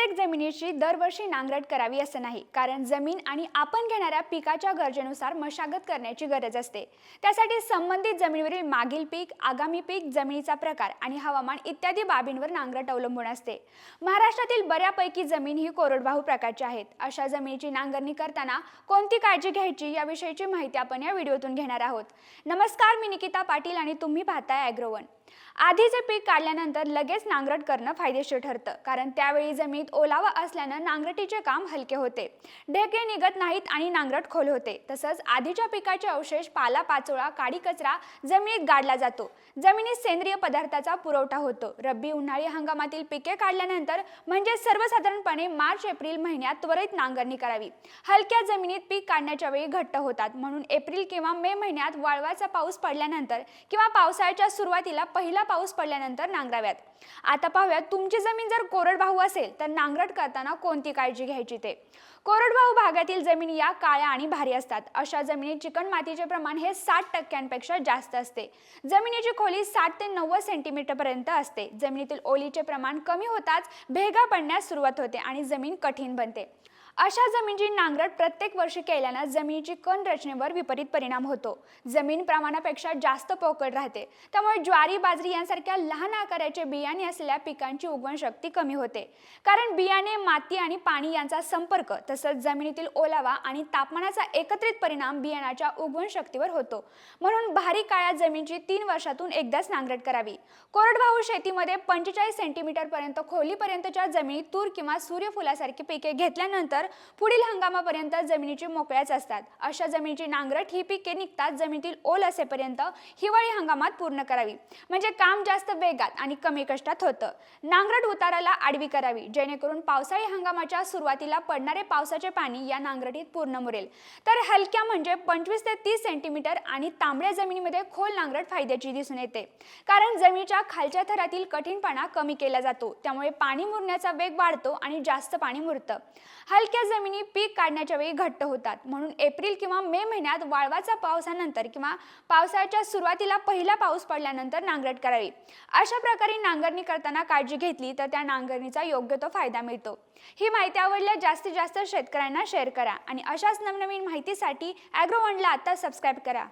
प्रत्येक जमिनीची दरवर्षी नांगरट करावी असं नाही कारण जमीन आणि आपण घेणाऱ्या पिकाच्या गरजेनुसार मशागत करण्याची गरज असते. त्यासाठी संबंधित जमिनीवरील मागील पीक आगामी पीक जमिनीचा प्रकार आणि हवामान इत्यादी बाबींवर नांगरट अवलंबून असते. महाराष्ट्रातील बऱ्यापैकी जमीन ही कोरडवाहू प्रकारची आहेत. अशा जमिनीची नांगरणी करताना कोणती काळजी घ्यायची याविषयीची माहिती आपण या व्हिडिओतून घेणार आहोत. नमस्कार मी निकिता पाटील आणि तुम्ही पाहताय ॲग्रोवन आधीचे पीक काढल्यानंतर लगेच नांगरट करणं फायदेशीर ठरतं कारण त्यावेळी जमिनीत ओलावा असल्यानं नांगरटीचे काम हलके होते. ढेके निघत नाहीत आणि नांगरट खोल होते. तसंच आधीच्या पिकाचे अवशेष पाला पाचोळा काडी कचरा जमिनीत गाडला जातो. जमिनीत सेंद्रिय पदार्थाचा पुरवठा होतो. रब्बी उन्हाळी हंगामातील पिके काढल्यानंतर म्हणजे सर्वसाधारणपणे मार्च एप्रिल महिन्यात त्वरित नांगरणी करावी हलक्या जमिनीत पीक काढण्याच्या वेळी घट्ट होतात. म्हणून एप्रिल किंवा मे महिन्यात वाळवाचा पाऊस पडल्यानंतर किंवा पावसाळ्याच्या सुरुवातीला पहिला पाऊस पडल्यानंतर नांगराव्यात. आता पाहूयात तुमची जमीन जर कोरडवाहू असेल तर नांगरट करताना कोणती काळजी घ्यायची ते? कोरडवाहू भागातील जमिनी या काळ्या आणि भारी असतात. अशा जमिनीत चिकण मातीचे प्रमाण हे साठ टक्क्यांपेक्षा जास्त असते. जमिनीची खोली साठ ते नव्वद सेंटीमीटर पर्यंत असते. जमिनीतील ओलीचे प्रमाण कमी होताच भेगा पडण्यास सुरुवात होते आणि जमीन कठीण बनते. अशा जमिनीची नांगरट प्रत्येक वर्षी केल्यानं जमिनीची कण रचनेवर विपरीत परिणाम होतो. जमीन प्रमाणापेक्षा जास्त पोकळ राहते. त्यामुळे ज्वारी बाजरी यांसारख्या लहान आकाराचे बियाणे असलेल्या पिकांची उगवण शक्ती कमी होते. कारण बियाणे माती आणि पाणी यांचा संपर्क तसंच जमिनीतील ओलावा आणि तापमानाचा एकत्रित परिणाम बियाणाच्या उगवण शक्तीवर होतो. म्हणून भारी काळ्या जमिनीची तीन वर्षातून एकदाच नांगरट करावी. कोरडवाहू शेतीमध्ये पंचेचाळीस सेंटीमीटर पर्यंत खोलीपर्यंतच्या जमिनीत तूर किंवा सूर्यफुलासारखी पिके घेतल्यानंतर पुढील हंगामापर्यंत जमिनीची मोकळ्याच असतात. अशा जमिनीची नांगरट ही पिके निघतात जमिनीतील ओल असेपर्यंत हिवाळी हंगामात पूर्ण करावी. म्हणजे काम जास्त वेगात आणि कमी कष्टात होतं. नांगरट उताराला आडवी करावी जेणेकरून पावसाळी हंगामाच्या सुरुवातीला पडणारे पावसाचे पाणी या नांगरटीत पूर्ण मुरेल. तर हलक्या म्हणजे पंचवीस ते तीस सेंटीमीटर आणि तांबड्या जमिनीमध्ये खोल नांगरट फायद्याची दिसून येते. कारण जमिनीच्या खालच्या थरातील कठीणपणा कमी केला जातो. त्यामुळे पाणी मुरण्याचा वेग वाढतो आणि जास्त पाणी मुरतं. हलक्या जमिनी पीक काढण्याच्या वेळी घट्ट होतात. म्हणून एप्रिल किंवा मे महिन्यात वाळवाचा पावसानंतर किंवा पावसाळ्याच्या सुरुवातीला पहिला पाऊस पडल्यानंतर नांगरट करावी. अशा प्रकारे नांगरणी करताना काळजी घेतली तर त्या नांगरणीचा योग्य तो फायदा मिळतो. ही माहिती आवडल्यास जास्तीत जास्त शेतकऱ्यांना शेअर करा आणि अशाच नवनवीन माहितीसाठी ॲग्रोवनला आता सबस्क्राईब करा.